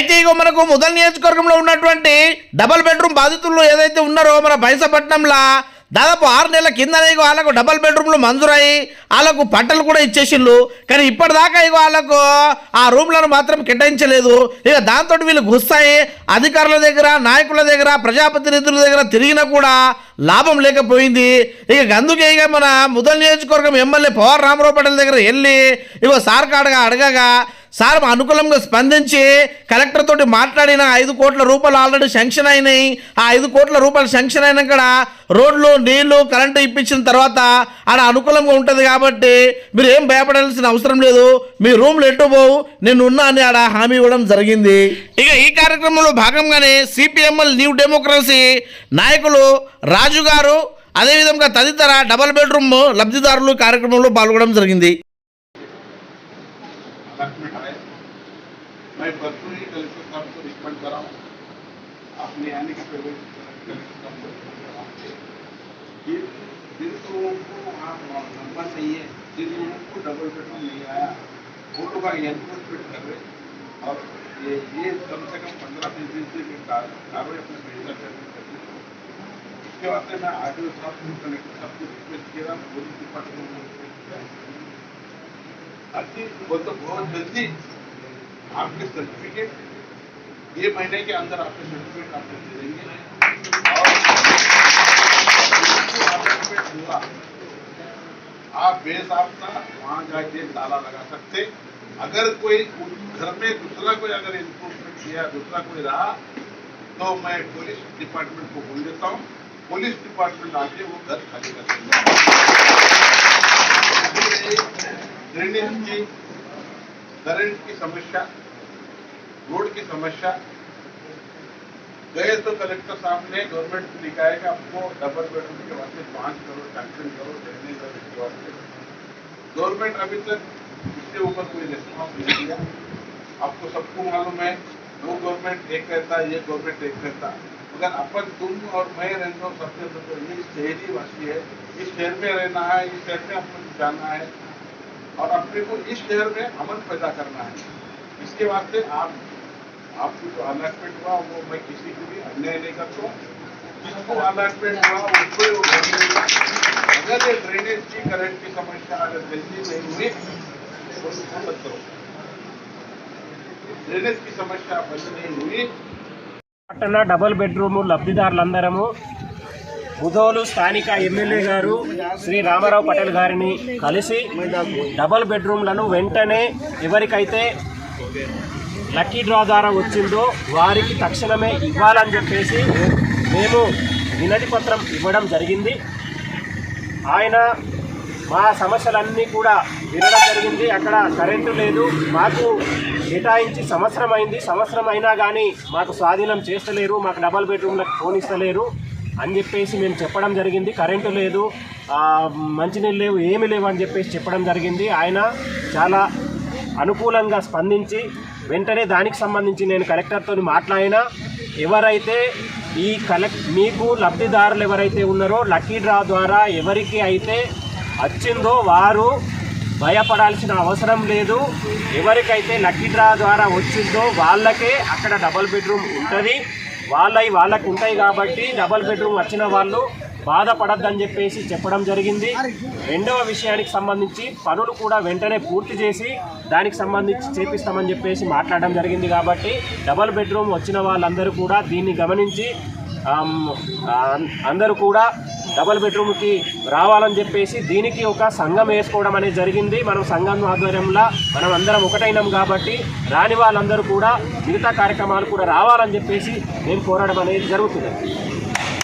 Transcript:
అయితే ఇగో మనకు మొదల నియోజకవర్గంలో ఉన్నటువంటి డబల్ బెడ్రూమ్ బాధితులు ఏదైతే ఉన్నారో మన బైసపట్నంలో దాదాపు ఆరు నెలల కిందనే ఇగో వాళ్ళకు డబల్ బెడ్రూమ్లు మంజూరయ్యి వాళ్ళకు పట్టలు కూడా ఇచ్చేసిండ్రు కానీ ఇప్పటిదాకా ఇగో వాళ్ళకు ఆ రూమ్లను మాత్రం కేటాయించలేదు. ఇక దాంతో వీళ్ళు గుస్తాయి అధికారుల దగ్గర నాయకుల దగ్గర ప్రజాప్రతినిధుల దగ్గర తిరిగినా కూడా లాభం లేకపోయింది. ఇక అందుకే ఇక మన ముదల్ నియోజకవర్గం ఎమ్మెల్యే పవర్ రామరావు పటేల్ దగ్గర వెళ్ళి ఇగో సార్ కాడగా అడగగా సార్ అనుకూలంగా స్పందించి కలెక్టర్ తోటి మాట్లాడిన ఐదు కోట్ల రూపాయలు ఆల్రెడీ శాంక్షన్ అయినాయి. ఆ ఐదు కోట్ల రూపాయలు శాంక్షన్ అయినాక రోడ్లు నీళ్ళు కరెంటు ఇప్పించిన తర్వాత ఆడ అనుకూలంగా ఉంటుంది కాబట్టి మీరు ఏం భయపడాల్సిన అవసరం లేదు. మీ రూమ్లు ఎటు పోవు. నేను ఉన్నా అని ఆడ హామీ ఇవ్వడం జరిగింది. ఇక ఈ కార్యక్రమంలో భాగంగానే సిపిఎంఎల్ న్యూ డెమోక్రసీ నాయకులు రాజు గారు అదేవిధంగా తదితర డబల్ బెడ్రూమ్ లబ్ధిదారులు కార్యక్రమంలో పాల్గొనడం జరిగింది. अलॉटमेंट आए मैं परसों ही कलेक्टर साहब को रिकमेंड करा हूँ। आपने आने के पहले कलेक्टर साहब को recommend करा जिन लोगों को वहाँ नंबर नहीं है, जिन लोगों को डबल बेडरूम नहीं आया, वो लोग एनफोर्समेंट कर रहे और ये ये कम से कम पंद्रह बीस दिन से कार्रवाई अपने बेहतर करने है। इसके वास्ते मैं आर डी ओ साहब कलेक्टर साहब को रिक्वेस्ट किया पुलिस डिपार्टमेंट को request किया अच्छी वो तो बहुत जल्दी आपके सर्टिफिकेट ये महीने के अंदर आपके सर्टिफिकेट आपको दे देंगे। और आप बेसाबता वहाँ जाके ताला लगा सकते। अगर कोई घर में दूसरा कोई अगर इन्फोर्समेंट किया, दूसरा कोई रहा तो मैं पुलिस डिपार्टमेंट को बोल देता हूँ। पुलिस डिपार्टमेंट आके वो घर खाली कर देंगे ड्रेनेज की करंट की समस्या, रोड की समस्या, गए तो कलेक्टर साहब ने गवर्नमेंट को है कि आपको डबल बेडरूम के वास्ते पाँच करोड़ सैंक्शन करो ड्रेनेज और इसके वास्ते। गवर्नमेंट अभी तक इसके ऊपर कोई रिस्पॉन्स नहीं दिया आपको सबको मालूम है वो गवर्नमेंट एक कहता है, ये गवर्नमेंट एक कहता है। मगर अपन तुम और मैं रहता हूँ सबसे तो ये शहरी वासी है। इस शहर में रहना है, इस शहर में अपन जाना है। और अपने को इस शहर में अमन पैदा करना है इसके वास्ते आप आपको जो अलॉटमेंट हुआ वो मैं किसी को भी अन्याय नहीं करता हूँ जिसको अलॉटमेंट हुआ उसको ही वो घर मिलेगा अगर ये ड्रेनेज की करंट की समस्या अगर जल्दी नहीं हुई तो उसको मत करो ड्रेनेज की समस्या बंद नहीं हुई పట్టణ డబుల్ బెడ్రూమ్ లబ్ధిదారులందరము బుధోలు స్థానిక ఎమ్మెల్యే గారు శ్రీ రామారావు పటేల్ గారిని కలిసి డబల్ బెడ్రూమ్లను వెంటనే ఎవరికైతే లక్కీ డ్రా ద్వారా వచ్చిందో వారికి తక్షణమే ఇవ్వాలని చెప్పేసి మేము వినతి పత్రం ఇవ్వడం జరిగింది. ఆయన మా సమస్యలన్నీ కూడా వినడం జరిగింది. అక్కడ కరెంటు లేదు. మాకు కేటాయించి సంవత్సరం అయింది. సంవత్సరం అయినా కానీ మాకు స్వాధీనం చేస్తలేరు. మాకు డబల్ బెడ్రూమ్లకు ఫోన్ ఇస్తలేరు. అని చెప్పేసి మేము చెప్పడం జరిగింది. కరెంటు లేదు మంచినీళ్ళు లేవు ఏమి లేవు అని చెప్పేసి చెప్పడం జరిగింది. ఆయన చాలా అనుకూలంగా స్పందించి వెంటనే దానికి సంబంధించి నేను కలెక్టర్తో మాట్లాడినా ఎవరైతే ఈ కలెక్ట్ మీకు లబ్ధిదారులు ఎవరైతే ఉన్నారో లక్కీ డ్రా ద్వారా ఎవరికి అయితే వచ్చిందో వారు భయపడాల్సిన అవసరం లేదు. ఎవరికైతే లక్కీ డ్రా ద్వారా వచ్చిందో వాళ్ళకే అక్కడ డబల్ బెడ్రూమ్ ఉంటుంది. వాళ్ళవి వాళ్ళకు ఉంటాయి కాబట్టి డబల్ బెడ్రూమ్ వచ్చిన వాళ్ళు బాధపడద్దని చెప్పేసి చెప్పడం జరిగింది. రెండవ విషయానికి సంబంధించి పనులు కూడా వెంటనే పూర్తి చేసి దానికి సంబంధించి చేపిస్తామని చెప్పేసి మాట్లాడడం జరిగింది కాబట్టి డబల్ బెడ్రూమ్ వచ్చిన వాళ్ళందరూ కూడా దీన్ని గమనించి అందరూ కూడా డబల్ బెడ్రూమ్కి రావాలని చెప్పేసి దీనికి ఒక సంఘం వేసుకోవడం అనేది జరిగింది. మనం సంఘం ఆధ్వర్యంలో మనం అందరం ఒకటైనాం కాబట్టి రాని వాళ్ళందరూ కూడా మిగతా కార్యక్రమాలు కూడా రావాలని చెప్పేసి మేము కోరడం అనేది జరుగుతుంది.